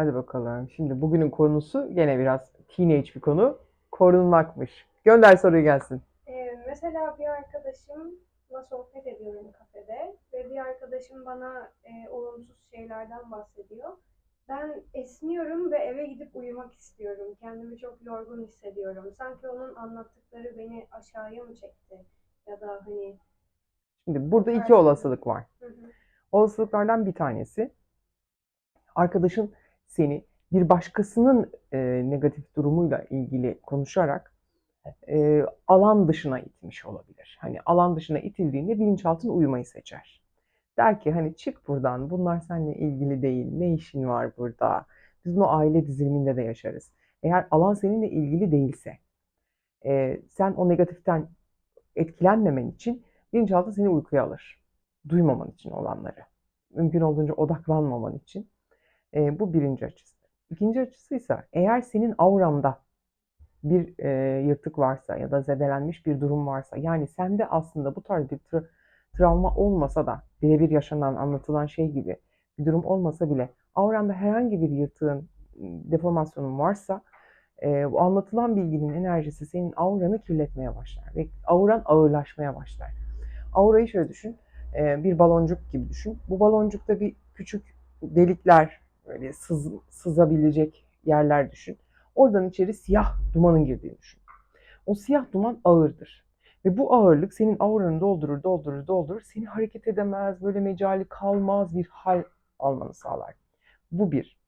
Hadi bakalım. Şimdi bugünün konusu gene biraz teenage bir konu. Korunmakmış. Gönder soruyu gelsin. Ee, mesela bir arkadaşımla sohbet ediyorum kafede ve bir arkadaşım bana e, olumsuz şeylerden bahsediyor. Ben esniyorum ve eve gidip uyumak istiyorum. Kendimi çok yorgun hissediyorum. Sanki onun anlattıkları beni aşağıya mı çekti? Ya da hani Şimdi burada iki olasılık var. hı hı, Olasılıklardan bir tanesi arkadaşın seni bir başkasının e, negatif durumuyla ilgili konuşarak e, alan dışına itmiş olabilir. Hani alan dışına itildiğinde bilinçaltın uyumayı seçer. Der ki hani çık buradan bunlar seninle ilgili değil. Ne işin var burada? Biz bunu aile diziliminde de yaşarız. Eğer alan seninle ilgili değilse e, sen o negatiften etkilenmemen için bilinçaltı seni uykuya alır. Duymaman için olanları. Mümkün olduğunca odaklanmaman için. E, bu birinci açısı. İkinci açısı ise eğer senin auranda bir e, yırtık varsa ya da zedelenmiş bir durum varsa yani sende aslında bu tarz bir tra- travma olmasa da birebir yaşanan anlatılan şey gibi bir durum olmasa bile auranda herhangi bir yırtığın deformasyonun varsa e, bu anlatılan bilginin enerjisi senin auranı kirletmeye başlar ve auran ağırlaşmaya başlar. Aurayı şöyle düşün, e, bir baloncuk gibi düşün. Bu baloncukta bir küçük delikler, böyle sız, sızabilecek yerler düşün. Oradan içeri siyah dumanın girdiğini düşün. O siyah duman ağırdır. Ve bu ağırlık senin auranı doldurur, doldurur, doldurur. Seni hareket edemez, böyle mecali kalmaz bir hal almanı sağlar. Bu bir.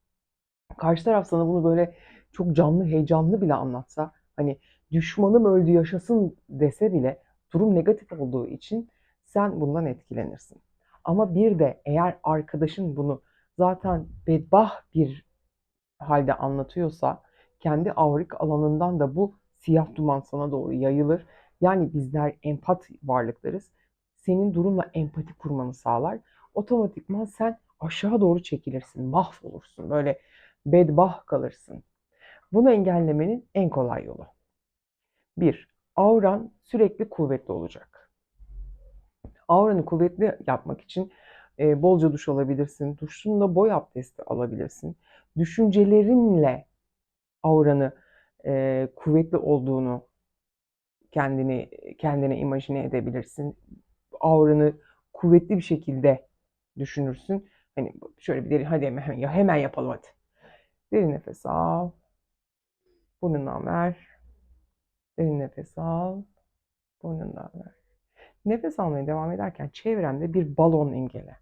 Karşı taraf sana bunu böyle çok canlı, heyecanlı bile anlatsa, hani düşmanım öldü yaşasın dese bile durum negatif olduğu için sen bundan etkilenirsin. Ama bir de eğer arkadaşın bunu zaten bedbah bir halde anlatıyorsa kendi aurik alanından da bu siyah duman sana doğru yayılır. Yani bizler empat varlıklarız. Senin durumla empati kurmanı sağlar. Otomatikman sen aşağı doğru çekilirsin, mahvolursun. Böyle bedbah kalırsın. Bunu engellemenin en kolay yolu. Bir, auran sürekli kuvvetli olacak. Auranı kuvvetli yapmak için e, bolca duş alabilirsin. Duşunla boy abdesti alabilirsin. Düşüncelerinle auranı e, kuvvetli olduğunu kendini kendine imajine edebilirsin. Auranı kuvvetli bir şekilde düşünürsün. Hani şöyle bir derin hadi hemen hemen yapalım hadi. Derin nefes al. Burnundan ver. Derin nefes al. Burnundan ver. Nefes almaya devam ederken çevrende bir balon imgele.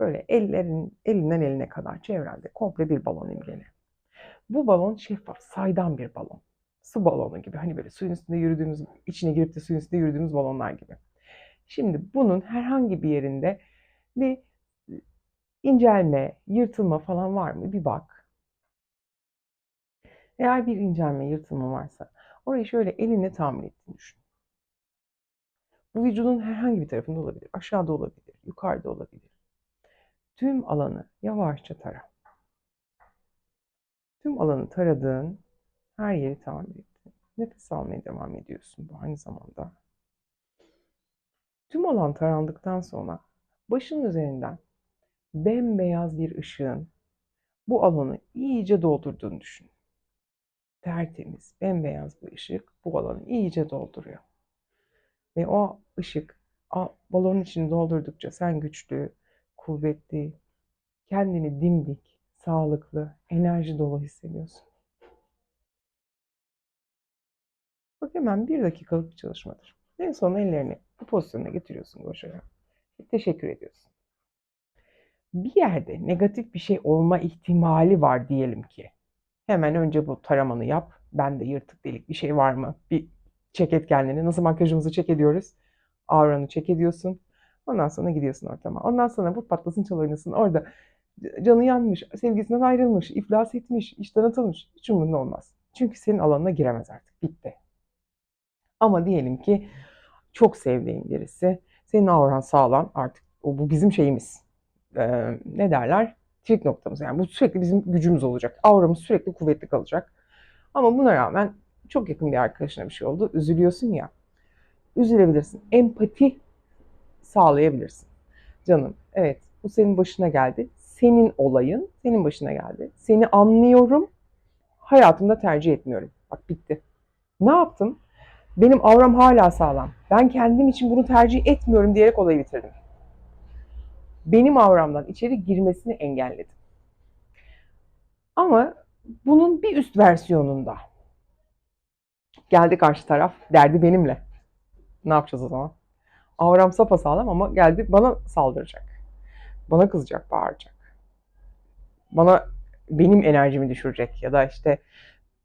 Böyle ellerin elinden eline kadar çevrende komple bir balon imgele. Bu balon şeffaf, saydam bir balon. Su balonu gibi. Hani böyle suyun üstünde yürüdüğümüz, içine girip de suyun üstünde yürüdüğümüz balonlar gibi. Şimdi bunun herhangi bir yerinde bir incelme, yırtılma falan var mı? Bir bak. Eğer bir incelme, yırtılma varsa orayı şöyle elinle tamir ettiğini düşün. Bu vücudun herhangi bir tarafında olabilir. Aşağıda olabilir, yukarıda olabilir. Tüm alanı yavaşça tara. Tüm alanı taradığın her yeri tamir ettin. Nefes almaya devam ediyorsun bu aynı zamanda. Tüm alan tarandıktan sonra başın üzerinden bembeyaz bir ışığın bu alanı iyice doldurduğunu düşün. Tertemiz, bembeyaz bir ışık bu alanı iyice dolduruyor. Ve o ışık a- balonun içini doldurdukça sen güçlü, kuvvetli, kendini dimdik, sağlıklı, enerji dolu hissediyorsun. Bak hemen bir dakikalık bir çalışmadır. En son ellerini bu pozisyona getiriyorsun koşarak. Teşekkür ediyorsun. Bir yerde negatif bir şey olma ihtimali var diyelim ki. Hemen önce bu taramanı yap. Bende yırtık delik bir şey var mı? Bir çek et kendini. Nasıl makyajımızı çek ediyoruz? Auranı çek ediyorsun. Ondan sonra gidiyorsun ortama. Ondan sonra bu patlasın çal oynasın. Orada canı yanmış, sevgisinden ayrılmış, iflas etmiş, işten atılmış. Hiç umurunda olmaz. Çünkü senin alanına giremez artık. Bitti. Ama diyelim ki çok sevdiğin birisi. Senin auran sağlam artık. O, bu bizim şeyimiz. Ee, ne derler? Trik noktamız. Yani bu sürekli bizim gücümüz olacak. Auramız sürekli kuvvetli kalacak. Ama buna rağmen çok yakın bir arkadaşına bir şey oldu. Üzülüyorsun ya. Üzülebilirsin. Empati sağlayabilirsin. Canım evet bu senin başına geldi. senin olayın, senin başına geldi. Seni anlıyorum, hayatımda tercih etmiyorum. Bak bitti. Ne yaptım? Benim avram hala sağlam. Ben kendim için bunu tercih etmiyorum diyerek olayı bitirdim. Benim avramdan içeri girmesini engelledim. Ama bunun bir üst versiyonunda. Geldi karşı taraf, derdi benimle. Ne yapacağız o zaman? Avram sapasağlam ama geldi bana saldıracak. Bana kızacak, bağıracak. Bana benim enerjimi düşürecek ya da işte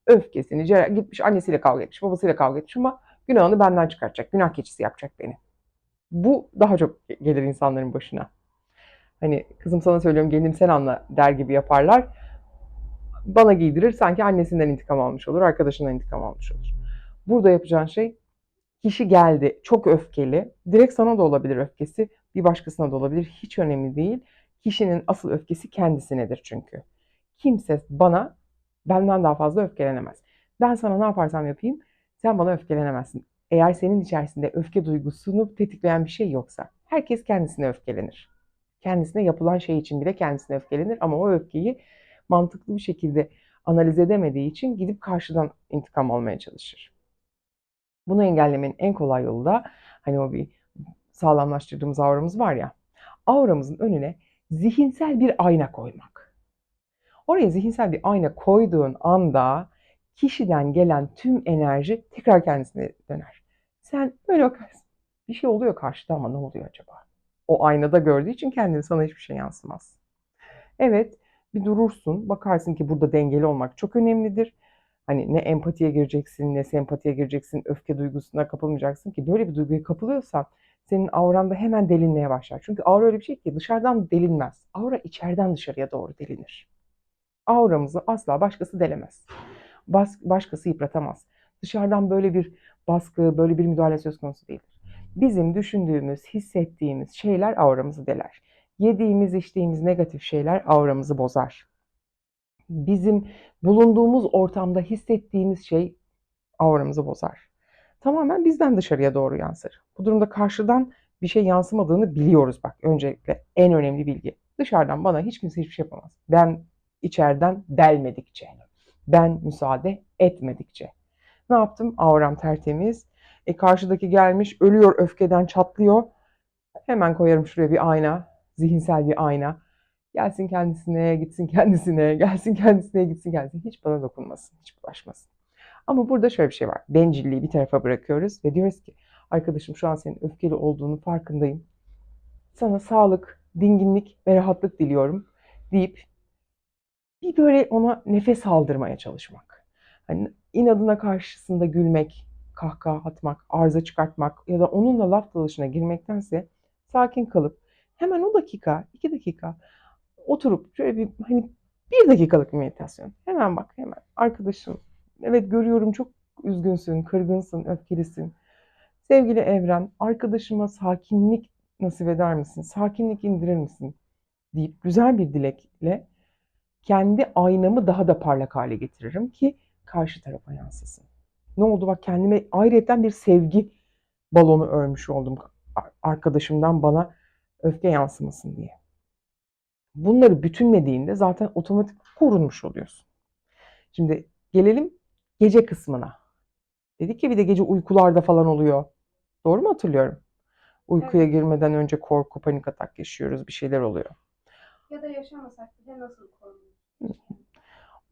öfkesini cere- gitmiş annesiyle kavga etmiş, babasıyla kavga etmiş ama günahını benden çıkartacak. Günah keçisi yapacak beni. Bu daha çok gelir insanların başına. Hani kızım sana söylüyorum gelinim sen anla der gibi yaparlar. Bana giydirir sanki annesinden intikam almış olur, arkadaşından intikam almış olur. Burada yapacağın şey kişi geldi çok öfkeli. Direkt sana da olabilir öfkesi, bir başkasına da olabilir. Hiç önemli değil. Kişinin asıl öfkesi kendisinedir çünkü. Kimse bana benden daha fazla öfkelenemez. Ben sana ne yaparsam yapayım sen bana öfkelenemezsin. Eğer senin içerisinde öfke duygusunu tetikleyen bir şey yoksa. Herkes kendisine öfkelenir. Kendisine yapılan şey için bile kendisine öfkelenir ama o öfkeyi mantıklı bir şekilde analiz edemediği için gidip karşıdan intikam almaya çalışır. Bunu engellemenin en kolay yolu da hani o bir sağlamlaştırdığımız auramız var ya. Auramızın önüne zihinsel bir ayna koymak. Oraya zihinsel bir ayna koyduğun anda kişiden gelen tüm enerji tekrar kendisine döner. Sen böyle bakarsın. Bir şey oluyor karşıda ama ne oluyor acaba? O aynada gördüğü için kendini sana hiçbir şey yansımaz. Evet, bir durursun. Bakarsın ki burada dengeli olmak çok önemlidir. Hani ne empatiye gireceksin, ne sempatiye gireceksin, öfke duygusuna kapılmayacaksın ki böyle bir duyguya kapılıyorsan senin auranda hemen delinmeye başlar. Çünkü aura öyle bir şey ki dışarıdan delinmez. Aura içeriden dışarıya doğru delinir. Auramızı asla başkası delemez. Bas, başkası yıpratamaz. Dışarıdan böyle bir baskı, böyle bir müdahale söz konusu değildir. Bizim düşündüğümüz, hissettiğimiz şeyler auramızı deler. Yediğimiz, içtiğimiz negatif şeyler auramızı bozar. Bizim bulunduğumuz ortamda hissettiğimiz şey auramızı bozar. Tamamen bizden dışarıya doğru yansır. Bu durumda karşıdan bir şey yansımadığını biliyoruz bak. Öncelikle en önemli bilgi. Dışarıdan bana hiç kimse hiçbir şey yapamaz. Ben içeriden delmedikçe, ben müsaade etmedikçe. Ne yaptım? Auram tertemiz. E karşıdaki gelmiş, ölüyor öfkeden çatlıyor. Hemen koyarım şuraya bir ayna, zihinsel bir ayna. Gelsin kendisine, gitsin kendisine, gelsin kendisine, gitsin kendisine. Hiç bana dokunmasın, hiç bulaşmasın. Ama burada şöyle bir şey var. Bencilliği bir tarafa bırakıyoruz ve diyoruz ki arkadaşım şu an senin öfkeli olduğunu farkındayım. Sana sağlık, dinginlik ve rahatlık diliyorum deyip bir böyle ona nefes aldırmaya çalışmak. Hani inadına karşısında gülmek, kahkaha atmak, arıza çıkartmak ya da onunla laf dalaşına girmektense sakin kalıp hemen o dakika, iki dakika oturup şöyle bir hani bir dakikalık meditasyon. Hemen bak hemen arkadaşım evet görüyorum çok üzgünsün, kırgınsın, öfkelisin. Sevgili evren arkadaşıma sakinlik nasip eder misin? Sakinlik indirir misin? deyip güzel bir dilekle kendi aynamı daha da parlak hale getiririm ki karşı tarafa yansısın. Ne oldu bak kendime ayrıyeten bir sevgi balonu örmüş oldum arkadaşımdan bana öfke yansımasın diye. Bunları bütünlediğinde zaten otomatik korunmuş oluyorsun. Şimdi gelelim gece kısmına. Dedik ki bir de gece uykularda falan oluyor. Doğru mu hatırlıyorum? Uykuya Evet. girmeden önce korku, panik atak yaşıyoruz. Bir şeyler oluyor. Ya da yaşamasak bile nasıl korunuruz?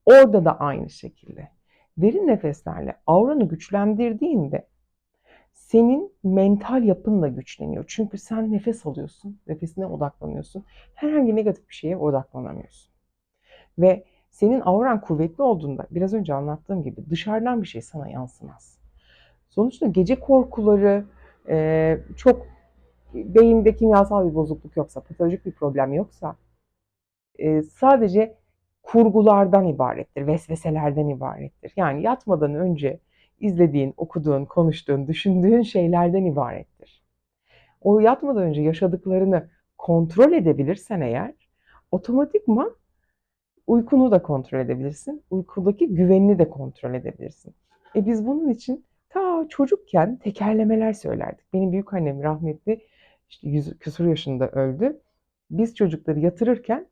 Orada da aynı şekilde. Derin nefeslerle auranı güçlendirdiğinde senin mental yapın da güçleniyor. Çünkü sen nefes alıyorsun, nefesine odaklanıyorsun. Herhangi negatif bir şeye odaklanamıyorsun. Ve senin auran kuvvetli olduğunda biraz önce anlattığım gibi dışarıdan bir şey sana yansımaz. Sonuçta gece korkuları çok beyinde kimyasal bir bozukluk yoksa, patolojik bir problem yoksa sadece kurgulardan ibarettir, vesveselerden ibarettir. Yani yatmadan önce izlediğin, okuduğun, konuştuğun, düşündüğün şeylerden ibarettir. O yatmadan önce yaşadıklarını kontrol edebilirsen eğer otomatikman uykunu da kontrol edebilirsin. Uykudaki güvenini de kontrol edebilirsin. E biz bunun için ta çocukken tekerlemeler söylerdik. Benim büyük annem rahmetli işte yüz küsur yaşında öldü. Biz çocukları yatırırken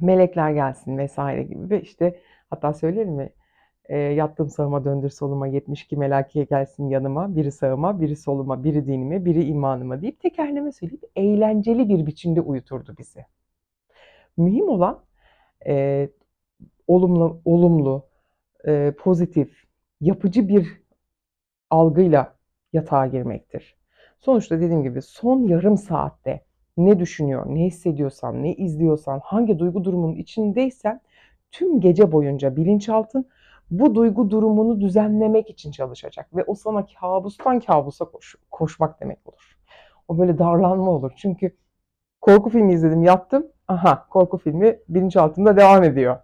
melekler gelsin vesaire gibi ve işte hatta söylerim mi? E, yattım sağıma döndür soluma 72 melakiye gelsin yanıma. Biri sağıma, biri soluma, biri dinime, biri imanıma deyip tekerleme söyleyip eğlenceli bir biçimde uyuturdu bizi. Mühim olan e, olumlu, olumlu, e, pozitif, yapıcı bir algıyla yatağa girmektir. Sonuçta dediğim gibi son yarım saatte ne düşünüyor, ne hissediyorsan, ne izliyorsan, hangi duygu durumunun içindeysen tüm gece boyunca bilinçaltın bu duygu durumunu düzenlemek için çalışacak ve o sana kabustan kabusa koş, koşmak demek olur. O böyle darlanma olur. Çünkü korku filmi izledim, yattım. Aha, korku filmi bilinçaltında devam ediyor.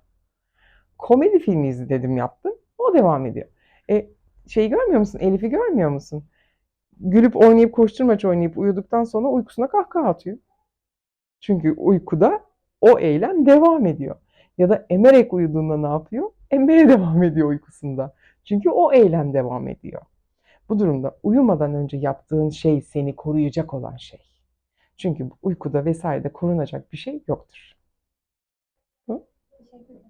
Komedi filmi izledim, yaptım. O devam ediyor. E, şeyi görmüyor musun? Elif'i görmüyor musun? Gülüp oynayıp koşturmaç oynayıp uyuduktan sonra uykusuna kahkaha atıyor. Çünkü uykuda o eylem devam ediyor. Ya da emerek uyuduğunda ne yapıyor? Emere devam ediyor uykusunda. Çünkü o eylem devam ediyor. Bu durumda uyumadan önce yaptığın şey seni koruyacak olan şey. Çünkü uykuda vesairede korunacak bir şey yoktur. Teşekkür ederim.